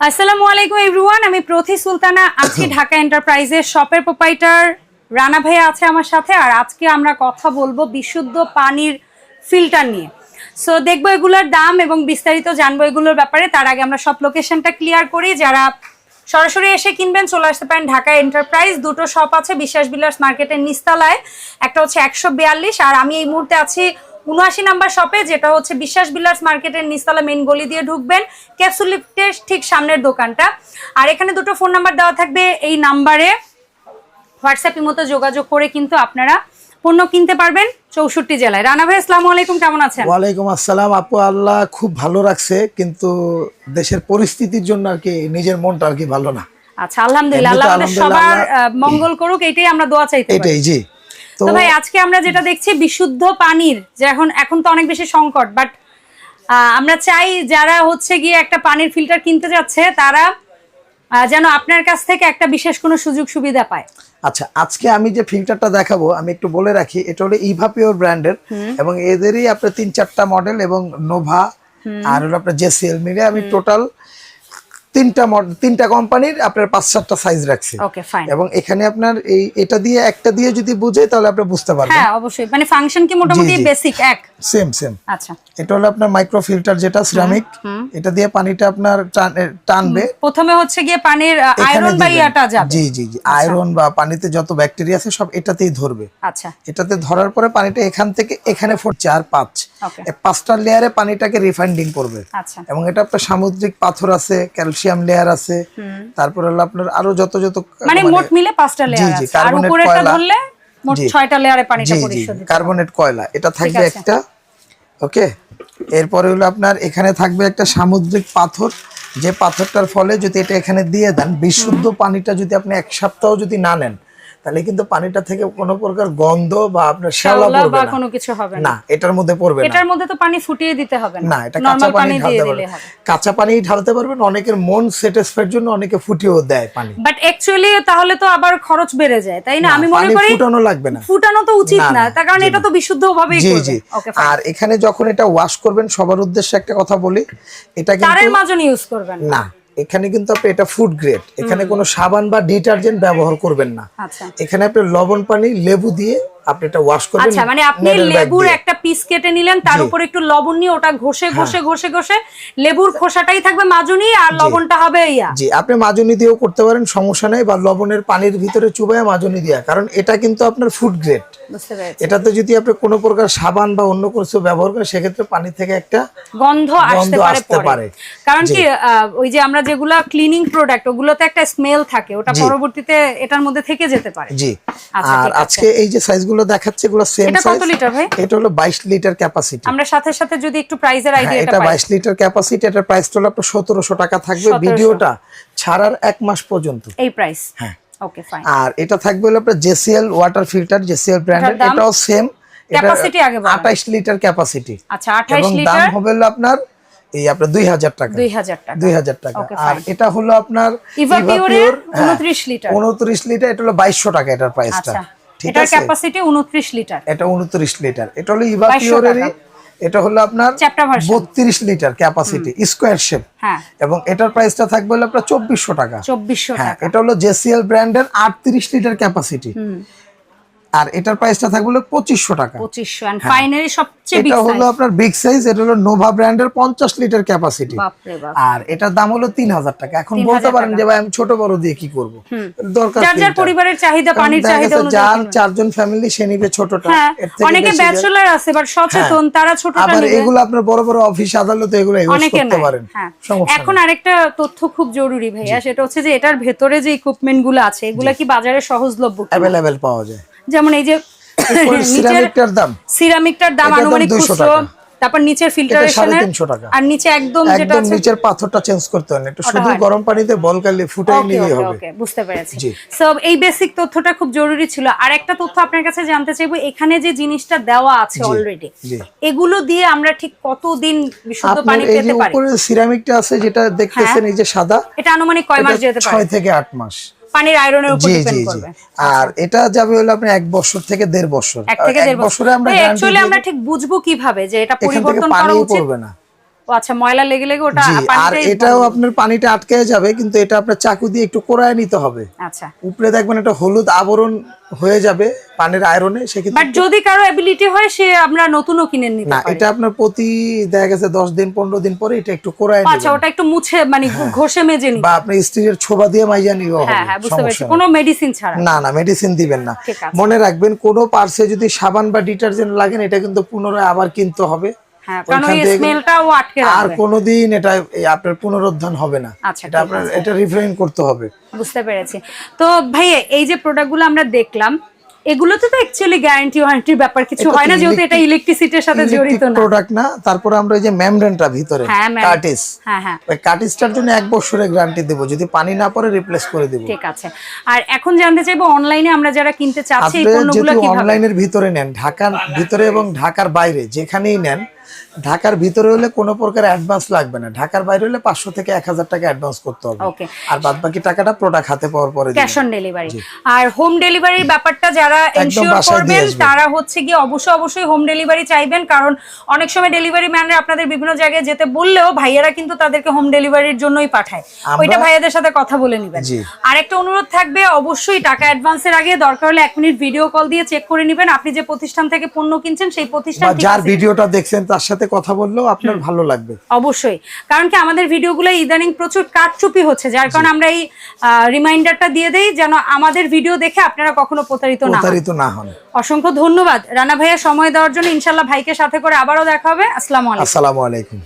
আসসালামু আলাইকুম এভরিওয়ান আমি প্রথি সুলতানা আজকে ঢাকা এন্টারপ্রাইজের শপের প্রোপাইটার। রানা ভাইয়া আছে আমার সাথে আর আজকে আমরা কথা বলব বিশুদ্ধ পানির ফিল্টার নিয়ে। সো দেখব এগুলোর দাম এবং বিস্তারিত জানব এগুলোর ব্যাপারে। তার আগে আমরা সব লোকেশনটা ক্লিয়ার করি। যারা সরাসরি এসে কিনবেন চলে আসতে পারেন ঢাকা এন্টারপ্রাইজ। দুটো শপ আছে বিশ্বাস বিলাস মার্কেটের নিস্তালায়। একটা হচ্ছে একশো বিয়াল্লিশ আর আমি এই মুহূর্তে আছি উনআশি নাম্বার শপে যেটা হচ্ছে বিশ্বাস বিলার্স মার্কেটের নিস্তালা মেন গলি দিয়ে ঢুকবেন ক্যাপসুল লিফটের ঠিক সামনের দোকানটা। আর এখানে দুটো ফোন নাম্বার দেওয়া থাকবে এই নাম্বারে। হোয়াটসঅ্যাপের মতো যোগাযোগ করে কিন্তু আপনারা পণ্য কিনতে পারবেন চৌষট্টি জেলায়। রানা ভাই আসসালামু আলাইকুম কেমন আছেন? ওয়ালাইকুম আসসালাম। আপু আল্লাহ খুব ভালো রাখছে কিন্তু দেশের পরিস্থিতির জন্য আর কি নিজের মনটা আর কি ভালো না। আচ্ছা আলহামদুলিল্লাহ আল্লাহ সবার মঙ্গল করুক এটাই আমরা দোয়া চাইতে পারি। এটাই জি। তো ভাই আজকে আমরা যেটা দেখছি বিশুদ্ধ পানির যে এখন এখন তো অনেক বেশি সংকট বাট আমরা চাই যারা হচ্ছে গিয়ে একটা পানির ফিল্টার কিনতে যাচ্ছে তারা যেন আপনার কাছ থেকে একটা বিশেষ কোনো সুযোগ সুবিধা পায়। আচ্ছা আজকে আমি যে ফিল্টারটা দেখাবো আমি একটু বলে রাখি এটা হলো ইভাপিওর ব্র্যান্ডের এবং এদেরই আপনার তিন চারটা মডেল এবং নোভা আর হলো আপনার জেসিএল মিলে আমি টোটাল তিনটা মডেল তিনটা কোম্পানির আপনার পাঁচ সাতটা সাইজ রাখছি। ওকে ফাইন এবং এখানে আপনার এই এটা দিয়ে একটা দিয়ে যদি বুঝে তাহলে আপনি বুঝতে পারবেন। হ্যাঁ অবশ্যই। মানে ফাংশন কি মোটামুটি বেসিক এক? সেম সেম আচ্ছা। এটা হলো আপনার মাইক্রো ফিল্টার যেটা সিরামিক এটা দিয়ে পানিটা আপনার টান- টানবে। প্রথমে হচ্ছে গিয়ে পানির আয়রন বা ইয়াটা যাবে। জি জি জি। আয়রন বা পানিতে যত ব্যাকটেরিয়া আছে সব এটাতেই ধরবে। আচ্ছা। এটাতে ধরার পরে পানিটা এখান থেকে এখানে ফোর চার পাঁচ। পাঁচটা লেয়ারে পানিটাকে রিফাইন্ডিং করবে। আচ্ছা। এবং এটা আপনার সামুদ্রিক পাথর আছে ক্যালসিয়াম লেয়ার আছে। তারপর হলো আপনার আরও যত যত মানে মোট মিলে পাঁচটা লেয়ার আছে। আর কার্বনেট কয়লা। ধরলে মোট ছয়টা লেয়ারে পানিটা পরিশোধ কার্বনেট কয়লা। এটা থাকবে একটা ওকে? এরপরে হলো আপনার এখানে থাকবে একটা সামুদ্রিক পাথর। যে পাথরটার ফলে যদি এটা এখানে দিয়ে দেন বিশুদ্ধ পানিটা যদি আপনি এক সপ্তাহ যদি না নেন তাহলে কিন্তু পানিটা থেকে কোনো প্রকার গন্ধ বা আপনার শ্যাওলা পড়বে না। কোনো কিছু হবে না। এটার মধ্যে পড়বে না। এটার মধ্যে তো পানি ফুটিয়ে দিতে হবে না। এটা কাঁচা পানি ঢালতে পারবেন হবে। কাঁচা পানি ঢালতে পারবেন অনেকের মন স্যাটিসফাইড জন্য অনেকে ফুটিয়েও দেয় পানি। বাট অ্যাকচুয়ালি তাহলে তো আবার খরচ বেড়ে যায় তাই না? আমি মনে করি ফুটানো লাগবে না। ফুটানো তো উচিত না, তার কারণ এটা তো বিশুদ্ধ ভাবেই জি করবে। জি। ওকে আর এখানে যখন এটা ওয়াশ করবেন সবার উদ্দেশ্যে একটা কথা বলি এটা কিন্তু তারের মাজন ইউজ করবেন না এখানে কিন্তু আপনি এটা ফুড গ্রেড এখানে কোনো সাবান বা ডিটারজেন্ট ব্যবহার করবেন না। আচ্ছা। এখানে আপনি লবণ পানি লেবু দিয়ে আপনি এটা ওয়াশ করবেন আচ্ছা মানে আপনি লেবুর একটা পিস কেটে নিলেন তার। হ্যাঁ। একটু লবণ নিয়ে ওটা ঘষে ঘষে ঘষে ঘষে লেবুর খোসাটাই থাকবে মাজুনি আর লবণটা হবে ইয়া। জি আপনি মাজনি দিয়েও করতে পারেন সমস্যা নেই বা লবণের পানির ভিতরে চুবায় মাজনি দিয়া কারণ এটা কিন্তু আপনার ফুড গ্রেড এটাতে যদি আপনি কোনো প্রকার সাবান বা অন্য কিছু ব্যবহার করেন সেক্ষেত্রে পানি থেকে একটা গন্ধ আসতে পারে। কারণ কি ওই যে আমরা যেগুলা ক্লিনিং প্রোডাক্ট ওগুলোতে একটা স্মেল থাকে ওটা পরবর্তীতে এটার মধ্যে থেকে যেতে পারে। জি। আচ্ছা, আর আজকে এই যে সাইজগুলো দেখাচ্ছে এগুলো সেম এটা কত লিটার ভাই? এটা হলো বাইশ লিটার ক্যাপাসিটি আমরা সাথে সাথে যদি একটু প্রাইজের হ্যাঁ, আইডিয়াটা এটা পাই। বাইশ লিটার ক্যাপাসিটি এটার প্রাইস হলো আপনার সতেরোশো টাকা থাকবে। ভিডিওটা ছাড়ার এক মাস পর্যন্ত। এই প্রাইস হ্যাঁ। ওকে ফাইন আর এটা থাকবে হলো আপনার জেসিএল ওয়াটার ফিল্টার জেসিএল ব্র্যান্ডের এটাও সেম Capacity আগে বলেন। আঠাইশ লিটার ক্যাপাসিটি আচ্ছা আঠাইশ এবং দাম হবে হলো আপনার এই আপনার দুই হাজার টাকা। দুই হাজার টাকা। দুই হাজার টাকা। আর এটা হলো আপনার ইভা পিওরের হ্যাঁ, উনত্রিশ লিটার উনত্রিশ লিটার এটা হলো বাইশশো টাকা এটার প্রাইসটা এটার ক্যাপাসিটি উনত্রিশ লিটার এটা উনত্রিশ লিটার এটা হলো ইভা পিওরেরই এটা হলো আপনার চ্যাপ্টার ভার্সন বত্রিশ লিটার ক্যাপাসিটি স্কোয়ার শেপ হ্যাঁ। এবং এটার প্রাইসটা থাকবে হলো আপনার চব্বিশশো টাকা। চব্বিশশো হ্যাঁ টাকা। এটা হলো জেসিএল ব্র্যান্ডের আটত্রিশ লিটার ক্যাপাসিটি আর এটার প্রাইসটা থাকবে পঁচিশশো টাকা। পঁচিশশো ফাইনালি সবচেয়ে বিগ এটা হলো আপনার বিগ সাইজ এটা হলো নোভা ব্র্যান্ডের পঞ্চাশ লিটার ক্যাপাসিটি আর এটার দাম হলো তিন হাজার টাকা। এখন বলতে পারেন যে ভাই আমি ছোট বড় দিয়ে কি করব? দরকার যার পরিবারের চাহিদা পানির চাহিদা অনুযায়ী যার চারজন ফ্যামিলি সে নিবে ছোটটা। হ্যাঁ অনেকে আছে বাট সচেতন তারা ছোটটা আবার এগুলো আপনার বড় বড় অফিস আদালতে এগুলো ইউজ করতে পারেন। হ্যাঁ। এখন আরেকটা তথ্য খুব জরুরি ভাইয়া সেটা হচ্ছে যে এটার ভেতরে যে ইকুইপমেন্টগুলো আছে এগুলা কি বাজারে সহজলভ্য? অ্যাভেলেবেল পাওয়া যায়। যেমন এই যে সিরামিকটার দাম। সিরামিকটার দাম আনুমানিক 200 খুচরো টাকা। তারপর নিচের ফিল্টারেশনের আর নিচে একদম যেটা আছে নিচের পাথরটা চেঞ্জ করতে হয় একটু শুধু গরম পানিতে বলকালি ফুটাই নিলেই হবে। ওকে বুঝতে পেরেছি। জি। সো এই বেসিক তথ্যটা খুব জরুরি ছিল। আর একটা তথ্য আপনার কাছে জানতে চাইব এখানে যে জিনিসটা দেওয়া আছে অলরেডি এগুলো দিয়ে আমরা ঠিক কতদিন বিশুদ্ধ পানি পেতে পারি? উপরে সিরামিকটা আছে যেটা দেখতেছেন এই যে সাদা এটা আনুমানিক কয় মাস যেতে পারে? ছয় থেকে আট মাস। পানির আয়রনের উপর ডিপেন্ড করবে। আর এটা যাবে হলো আপনি এক বছর থেকে দেড় বছর। এক থেকে দেড় বছর। আমরা গ্যারান্টি আমরা ঠিক বুঝব কীভাবে যে এটা পরিবর্তন করা উচিত? না। আচ্ছা ময়লা লেগে লেগে ওটা আর এটাও আপনার পানিটা আটকে যাবে কিন্তু এটা আপনার চাকু দিয়ে একটু কোরায় নিতে হবে। আচ্ছা। উপরে দেখবেন একটা হলুদ আবরণ হয়ে যাবে পানির আয়রনে বাট যদি কারও অ্যাবিলিটি হয় সে আমরা নতুনও কিনে নিতে পারি এটা আপনার প্রতি দেখা গেছে দশ দিন পনেরো দিন পরে এটা একটু কোরায় আচ্ছা ওটা একটু মুছে মানে ঘষে মেজে নি বা আপনি স্ত্রীর ছোবা দিয়ে মাইজা হ্যাঁ হবে হ্যাঁ বুঝতে পেরেছি। কোনো মেডিসিন ছাড়া। না না মেডিসিন দিবেন না। মনে রাখবেন কোনো পার্সে যদি সাবান বা ডিটারজেন্ট লাগেন এটা কিন্তু পুনরায় আবার কিনতে হবে। হ্যাঁ আর কোনোদিন এটা আপনার হবে না। আচ্ছা, এটা আপনার এটা রিফ্রেন করতে হবে। বুঝতে পেরেছি। তো ভাইয়া এই যে প্রোডাক্টগুলো আমরা দেখলাম এগুলোতে তো অ্যাকচুয়ালি গ্যারান্টি ওয়ারেন্টির ব্যাপার কিছু হয় না যেহেতু এটা ইলেকট্রিসিটির সাথে জড়িত না। প্রোডাক্ট না তারপরে আমরা যে মেমব্রেনটা ভিতরে হ্যাঁ কার্টিস হ্যাঁ হ্যাঁ। ওই কার্টিসটার জন্য এক বছরের গ্যারান্টি দেবো যদি পানি না পড়ে রিপ্লেস করে দেবো। ঠিক আছে। আর এখন জানতে চাইব অনলাইনে আমরা যারা কিনতে চাচ্ছি এই পণ্যগুলো কীভাবে? অনলাইনের ভিতরে নেন ঢাকার ভিতরে এবং ঢাকার বাইরে যেখানেই নেন ঢাকার ভিতরে হলে কোনো প্রকার অ্যাডভান্স লাগবে না। ঢাকার বাইরে হলে পাঁচশো থেকে এক হাজার টাকা অ্যাডভান্স করতে হবে। আর বাদ বাকি টাকাটা প্রোডাক্ট হাতে পাওয়ার পরে ক্যাশ অন ডেলিভারি আর হোম। ডেলিভারির ব্যাপারটা যারা এনশিওর করবেন তারা হচ্ছে গিয়ে অবশ্যই অবশ্যই হোম ডেলিভারি চাইবেন। কারণ অনেক সময় ডেলিভারি ম্যানরা আপনাদের বিভিন্ন জায়গায় যেতে বললেও ভাইয়েরা কিন্তু তাদেরকে হোম ডেলিভারির জন্যই পাঠায়। ওইটা ভাইয়াদের সাথে কথা বলে নেবেন। আর একটা অনুরোধ থাকবে অবশ্যই টাকা অ্যাডভান্সের আগে দরকার হলে এক মিনিট ভিডিও কল দিয়ে চেক করে নেবেন। আপনি যে প্রতিষ্ঠান থেকে পণ্য কিনছেন সেই প্রতিষ্ঠান যার ভিডিওটা দেখছেন তার সাথে কথা বললেও আপনার ভালো লাগবে। অবশ্যই। কারণ কি আমাদের ভিডিওগুলো ইদানিং প্রচুর কাটচুপি হচ্ছে যার কারণে আমরা এই রিমাইন্ডারটা দিয়ে দেই যেন আমাদের ভিডিও দেখে আপনারা কখনো প্রতারিত না হন। প্রতারিত না হন। অসংখ্য ধন্যবাদ। রানা ভাইয়া সময় দেওয়ার জন্য ইনশাল্লাহ ভাইকে সাথে করে আবারও দেখা হবে। আসসালামু আলাইকুম। আসসালামু আলাইকুম।